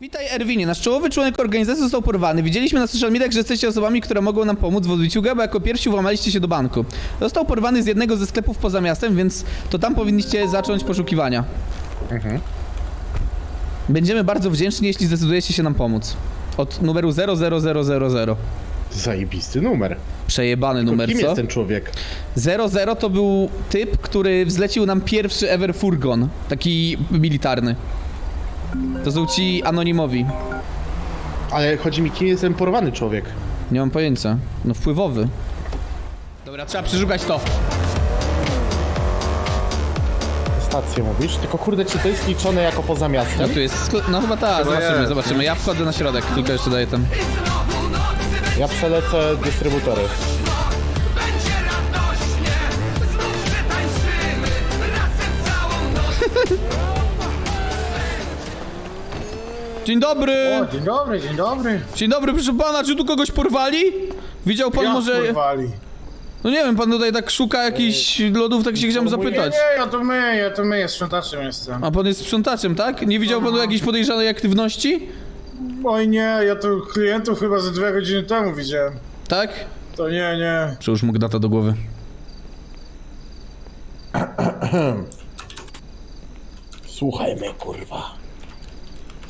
Witaj Erwinie, nasz czołowy członek organizacji został porwany. Widzieliśmy na social mediach, że jesteście osobami, które mogą nam pomóc w odbiciu go, bo jako pierwsi włamaliście się do banku. Został porwany z jednego ze sklepów poza miastem, więc to tam powinniście zacząć poszukiwania. Będziemy bardzo wdzięczni, jeśli zdecydujecie się nam pomóc. Od numeru 00000. Zajebisty numer. Przejebany numer, Kim co? jest ten człowiek? 00 to był typ, który wzlecił nam pierwszy ever furgon, taki militarny. To są ci anonimowi. Ale chodzi mi, kim jest ten porwany człowiek? Nie mam pojęcia. No wpływowy. Dobra, trzeba przeszukać to. Stację mówisz? Tylko kurde, czy to jest liczone jako poza No miastem? tu jest no chyba tak, zobaczymy, jest, zobaczymy. Ja wchodzę na środek, tylko jeszcze daję ten. Ja przelecę dystrybutory. Dzień dobry! O, dzień dobry, dzień dobry. Dzień dobry, proszę pana, czy tu kogoś porwali? Widział pan Jak może... porwali? No nie wiem, pan tutaj tak szuka jakichś lodów, tak się chciałem Nie, zapytać. nie, ja to my, ja to my, sprzątaczem jestem. A pan jest sprzątaczem, tak? Nie widział pan jakiejś podejrzanej aktywności? Oj nie, ja tu klientów chyba ze dwie godziny temu widziałem. Tak? To nie, nie. Przyłóż mu gnata do głowy. Słuchajmy, kurwa.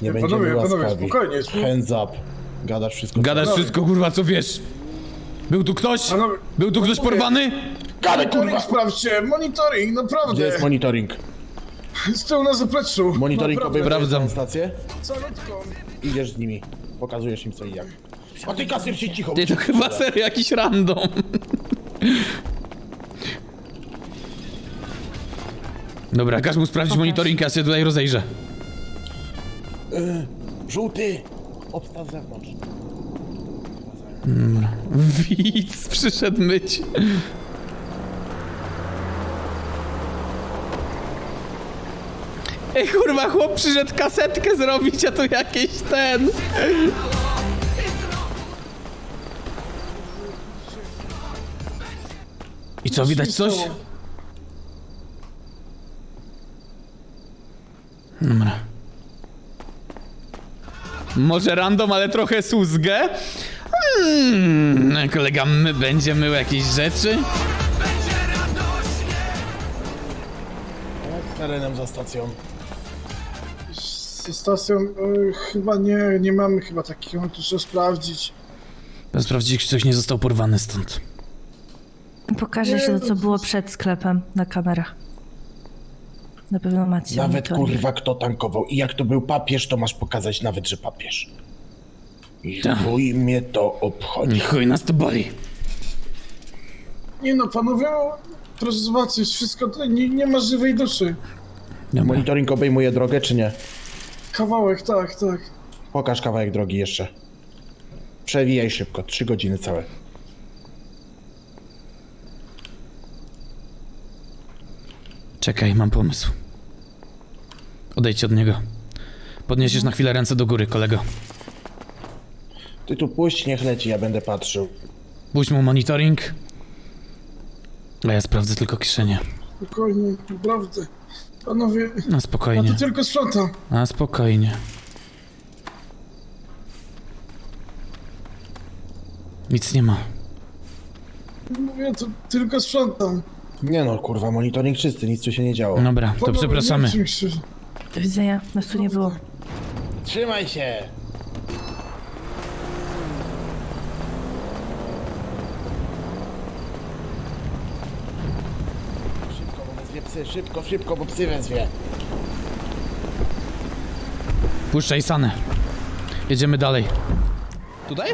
Nie Panowie, będziemy panowie, łaskawi. spokojnie. Hands up. Gadasz wszystko. Gadasz Panowie. wszystko, kurwa, co wiesz. Był tu ktoś? Panowie, Był tu ktoś panowie. porwany? Gadaj, Monitoring kurwa! sprawdźcie, monitoring, Gdzie naprawdę. jest monitoring? Z tyłu na zapleczu. Monitoring naprawdę. obejmuje Sprawdzam. stację? Calutką. Idziesz z nimi. Pokazujesz im co i jak. A ty kasjer się cicho. Nie, to chyba serio jakiś random. Dobra, każ mu sprawdzić monitoring, ja się tutaj rozejrzę. Żółty! Obstaw zewnątrz. Widz przyszedł myć. Ej, kurwa, chłop przyszedł kasetkę zrobić, a tu jakiś ten... I co, widać coś? Dobra. Może random, ale trochę słuzgę? Hmm, kolega my będzie mył jakieś rzeczy? Z terenem za stacją. Z stacją e, chyba nie, nie mamy chyba takiego, tu trzeba sprawdzić. Trzeba sprawdzić, czy ktoś nie został porwany stąd. Pokaże się to, co było przed sklepem na kamerach. Na pewno macie. Nawet monitoring. kurwa kto tankował. I jak to był papież, to masz pokazać nawet, że papież. I Tak. chuj mnie to obchodzi. Chuj, nas to boli. Nie no, panowie, no, proszę zobaczyć, wszystko tutaj, nie, nie ma żywej duszy. Dobra. Monitoring obejmuje drogę, czy nie? Kawałek, tak, tak. Pokaż kawałek drogi jeszcze. Przewijaj szybko, trzy godziny całe. Czekaj, mam pomysł. Odejdź od niego. Podniesiesz na chwilę ręce do góry, kolego. Ty tu puść, niech leci, ja będę patrzył. Puść mu monitoring. A ja sprawdzę tylko kieszenie. Spokojnie, naprawdę. Panowie, Na ja spokojnie. tu tylko sprzątam. Na spokojnie. Nic nie ma. Mówię, to tylko sprzątam. Nie no, kurwa, monitoring czysty, nic tu się nie działo. Dobra, to przepraszamy. Do widzenia. Nas tu nie było. Trzymaj się! Szybko, bo wezwie psy, szybko, szybko, bo psy wezwie. Puszczaj sanę. Jedziemy dalej. Tutaj?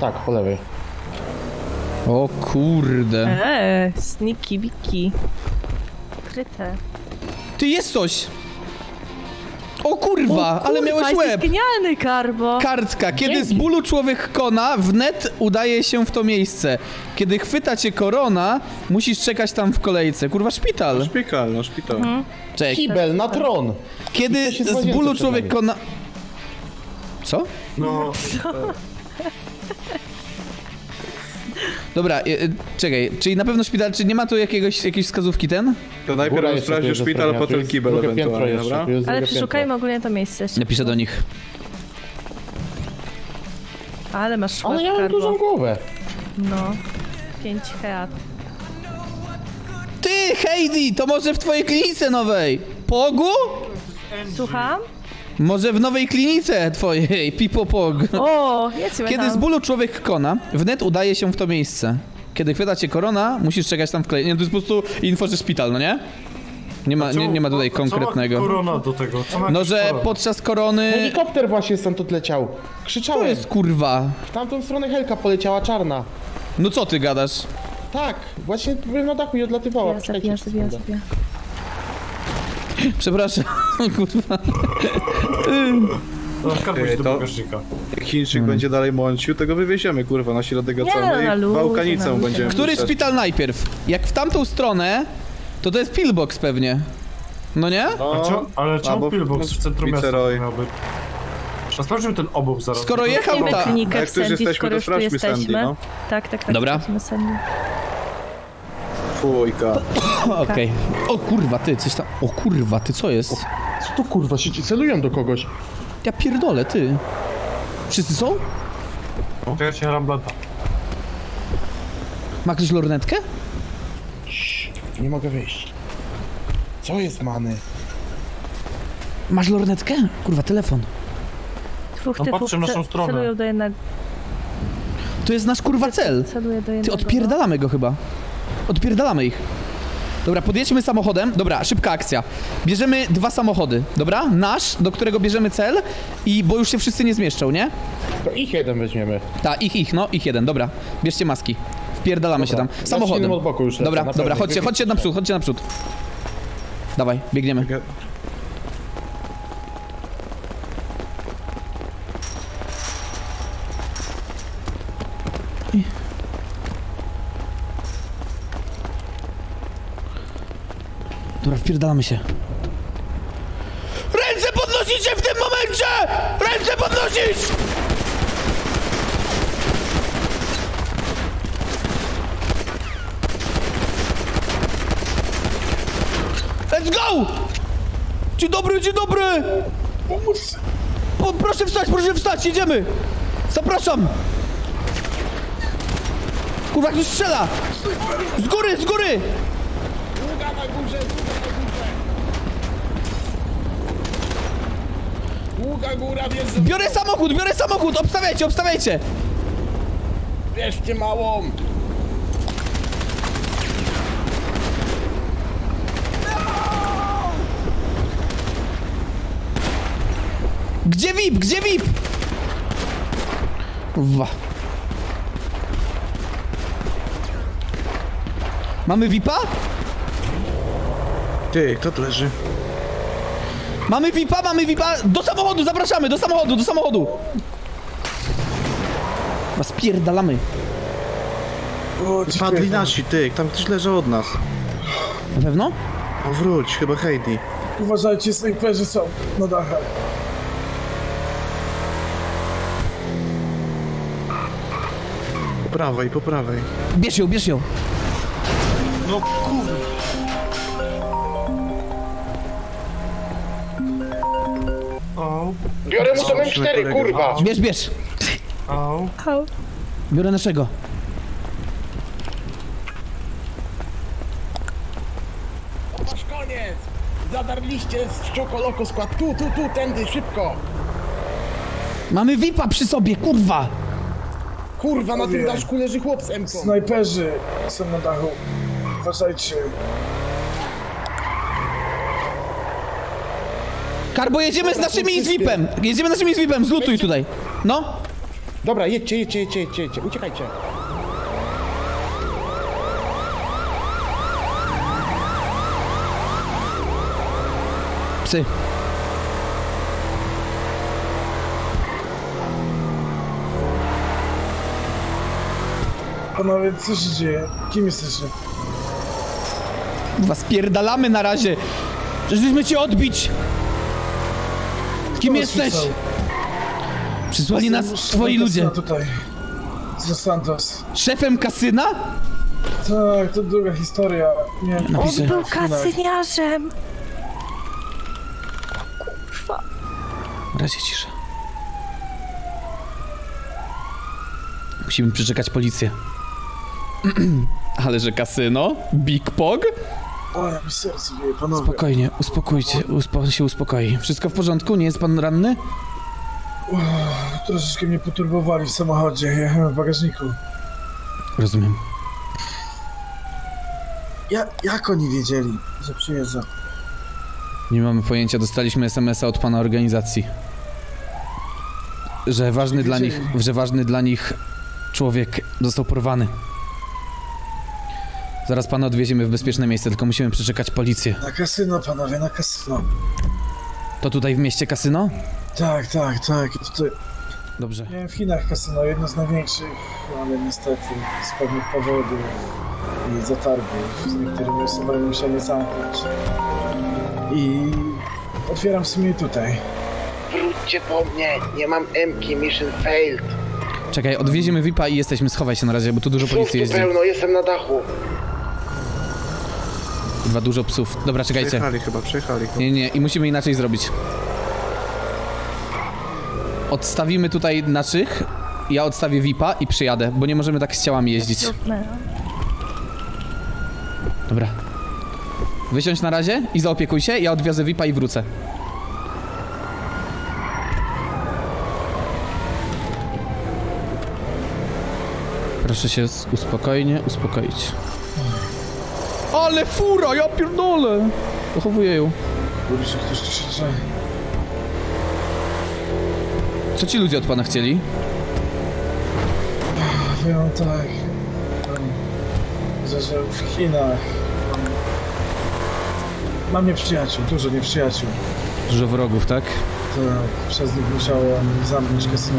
Tak, po lewej. O kurde. Eee, sniki, wiki. Kryte. Ty jest coś! O kurwa, ale miałeś jesteś łeb! genialny, Karbo. Kartka. Kiedy z Dzięki. bólu człowiek kona, wnet udaje się w to miejsce. Kiedy chwyta cię korona, musisz czekać tam w kolejce. Kurwa, szpital. Szpital, no szpital. Cześć. Kibel na tron! Kiedy I to się z bólu przed człowiek nami. kona... Co? No, Dobra, e, e, czekaj, czyli na pewno szpital, czy nie ma tu jakiegoś, jakiejś wskazówki ten? To Góra najpierw jeszcze tu sprawdźmy jest do szpital, tu potem jest kibel drugie piętro ewentualnie, jeszcze, dobra? tu jest Ale drugie przeszukajmy ogólnie to miejsce. Napiszę do nich. Ale masz Ale ja mam dużą głowę. No. Pięć heat. Ty, Heidi, to może w twojej klinice nowej? Pogu? Słucham? Może w nowej klinice twojej, Pipo Pog. O, jedźmy Kiedy tam. z bólu człowiek kona, wnet udaje się w to miejsce. Kiedy chwyta cię korona, musisz czekać tam w klej. Nie, to jest po prostu info, że szpital, no nie? Nie ma, nie, nie ma tutaj Co ma konkretnego. korona do tego? Co ma No, że korona? podczas korony... Helikopter właśnie stąd leciał. To Krzyczałem. jest kurwa. W tamtą stronę helka poleciała czarna. No co ty gadasz? Tak, właśnie byłem na dachu i odlatywała. Ja Czekajcie, zabija, zabija, sekundę. zabija. Przepraszam, kurwa. No, karpuś Ej, do to- bagażnika. Jak Chińczyk będzie dalej mącił, to go wywieziemy, kurwa, na środek Nie, oceanu na i luzie, na Bałkanicą luzie. będziemy Który puszczać. szpital najpierw? Jak w tamtą stronę, to to jest pillbox pewnie. No nie? No, A czemu, ale czemu albo Pillbox w centrum miasta Viceroy. miał być? A sprawdźmy ten obóz zaraz. Skoro jechał Idziemy ta... klinikę Jak w tu już Sandy, jesteśmy, skoro to już tu sprawdźmy Sandy, no. Tak, tak, tak. Dobra. sprawdźmy Sandy. Fujka. Okej. O kurwa, ty, coś tam... O kurwa, ty, co jest? Co tu kurwa, się celują do kogoś. Ja pierdolę, ty. Wszyscy są? To ja cię ramblata. Ma ktoś lornetkę? Nie mogę wyjść. Co jest many? Masz lornetkę? Kurwa, telefon. Dwóch No, typów patrzę w naszą ce- stronę. celują do jednego. To jest nasz kurwa cel. Celuje do Ty, jednego. odpierdalamy go chyba. Odpierdalamy ich. Dobra, podjedźmy samochodem. Dobra, szybka akcja. Bierzemy dwa samochody, dobra? Nasz, do którego bierzemy cel i bo już się wszyscy nie zmieszczą, nie? To ich jeden weźmiemy. Tak, ich, ich, no, ich jeden, dobra. Bierzcie maski. Wpierdalamy się tam. Dobra, Samochodem. od boku już lecę, Dobra, na dobra, pewno. chodźcie, chodźcie naprzód, chodźcie naprzód. Dawaj, biegniemy. Dobra, wpierdalamy się. Ręce podnosicie w tym momencie! Ręce podnosić! Let's go! Dzień dobry, dzień dobry! Pomóż! Po, proszę wstać, proszę wstać, jedziemy! Zapraszam! Kurwa, ktoś strzela! Z góry, z góry! Długa na górze, długa na górze. Długa góra, bierz, Biorę samochód, biorę samochód! Obstawiajcie, obstawiajcie! bierzcie małą. Gdzie VIP, gdzie VIP? Wa. Mamy VIPa? Ty, kto tu leży? Mamy VIPa, mamy VIPa! Do samochodu, zapraszamy, do samochodu, do samochodu! Was spierdalamy. O, Padli nasi, ty, tam ktoś leży od nas. Na pewno? O, wróć, chyba Heidi. Uważajcie, snajperzy są na dachach. Po prawej, po prawej. Bierz ją, bierz ją. No kurde. Au, Biorę mu to Zobaczmy M4, kolegę. kurwa. Bierz, bierz. au. Au. Biorę naszego. Masz koniec. Zadarliście z czokoloko skład. Tu, tu, tu, tędy, szybko. Mamy VIPa przy sobie, kurwa! Kurwa, na tym daszku leży chłop z M-ką. Snajperzy są na dachu. Uważajcie. Karbo, jedziemy z Dobra, naszymi i z. VIPem! Jedziemy naszymi i z VIPem, zlutuj tutaj. No. Dobra, jedźcie, jedźcie, jedźcie, jedźcie, jedźcie. uciekajcie. Psy. Panowie, co się dzieje? Kim jesteście? Kurwa, spierdalamy na razie. Żeśmy cię odbić. Kim jesteś? Przysłali nas twoi ludzie. Tutaj. Za Santos. Szefem kasyna? Tak, to długa historia. Nie, On Napiszę. był kasyniarzem! W razie cisza. Musimy przeczekać policję. Ale że kasyno? Big Pog? O, jak mi serce bije, panowie. Spokojnie, uspokójcie, uspo się uspokoi. Wszystko w porządku? Nie jest pan ranny? Troszeczkę mnie poturbowali w samochodzie, jechałem w bagażniku. Rozumiem. Ja, jak oni wiedzieli, że przyjeżdża? Nie mamy pojęcia, dostaliśmy SMS-a od pana organizacji. Że ważny dla nich, że ważny dla nich człowiek został porwany. Zaraz pana odwieziemy w bezpieczne miejsce, tylko musimy przeczekać policję. Na kasyno, panowie, na kasyno. To tutaj w mieście kasyno? Tak, tak, tak. I Tutaj Dobrze. miałem w Chinach kasyno, jedno z największych, ale niestety z pewnych powodów i zatargów z niektórymi osobami musiałem je zamknąć. I otwieram w sumie tutaj. Wróćcie po mnie, nie mam Mki, mission failed. Czekaj, odwieziemy VIP-a i jesteśmy. Schowaj się na razie, bo tu dużo policji tu jeździ. pełno, jestem na dachu. Dwa dużo psów. Dobra, czekajcie. Przejechali chyba, przejechali. Nie, nie, i musimy inaczej zrobić. Odstawimy tutaj naszych, ja odstawię VIP-a i przyjadę, bo nie możemy tak z ciałami jeździć. Dobra. Wysiądź na razie i zaopiekuj się, ja odwiozę VIP-a i wrócę. Proszę się uspokojnie uspokoić. Ale fura, ja pierdolę! Dochowuję ją. Kurczę, ktoś tu się drze. Co ci ludzie od pana chcieli? Powiem tak, że w Chinach mam, mam nieprzyjaciół, dużo nieprzyjaciół. Dużo wrogów, tak? Tak, przez nich musiałem zamknąć kasyno.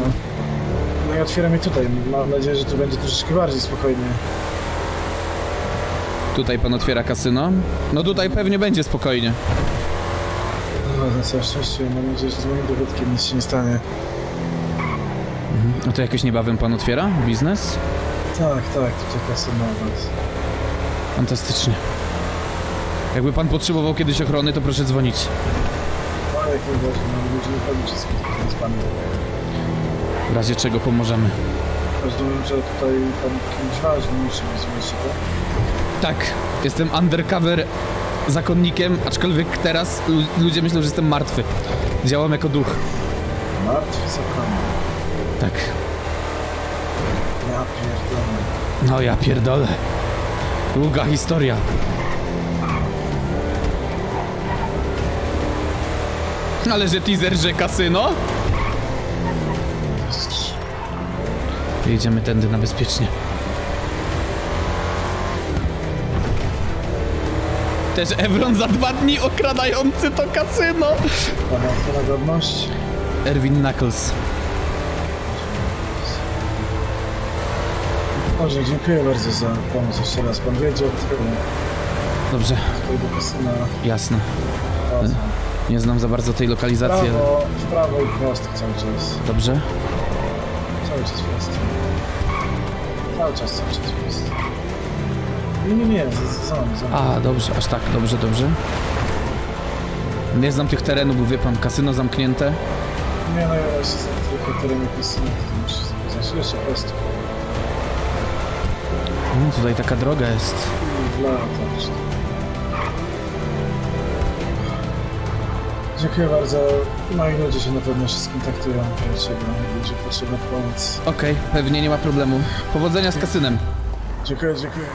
No i otwieram je tutaj. Mam nadzieję, że tu będzie troszeczkę bardziej spokojnie. Tutaj pan otwiera kasyno. No tutaj pewnie będzie spokojnie. No, całe szczęście mam nadzieję, że z moim dobytkiem nic się nie stanie. No to jakoś niebawem pan otwiera biznes? Tak, tak, tutaj kasyno. więc- Fantastycznie. Jakby pan potrzebował kiedyś ochrony, to proszę dzwonić. No, jak mam ludzi nie z panem. W razie czego pomożemy. Rozumiem, że tutaj pan kimś ważnym musi być w mieście, tak? Tak, jestem undercover zakonnikiem, aczkolwiek teraz lu- ludzie myślą, że jestem martwy. Działam jako duch. Martwy zakon. Tak. Ja pierdolę. No ja pierdolę. Długa historia. Ale że teaser, że kasyno? Jedziemy tędy na bezpiecznie. Też Evron za dwa dni okradający to kasyno. Pana, godność. Erwin Knuckles. Dobrze, dziękuję bardzo za pomoc jeszcze raz. Pan wiedział, Dobrze, do kasyna. jasne. Wchodzę. Nie znam za bardzo tej W lokalizacji, ale... prawo, w prawo i prosto cały czas. Dobrze? Cały czas prosto. Cały czas, cały czas prosto. Nie, nie, nie, za, za. A, dobrze, aż tak, dobrze, dobrze. Nie znam tych terenów, bo wie pan, kasyno zamknięte. Nie, no ja się znam tylko tereny kasyna, to muszę zacząć jeszcze prosto. No, tutaj taka droga jest. W też. Dziękuję bardzo. Moi ludzie się na pewno się skontaktują, jak będzie potrzebna pomoc. Okej, pewnie nie ma problemu. Powodzenia z kasynem. Dziękuję, dziękuję.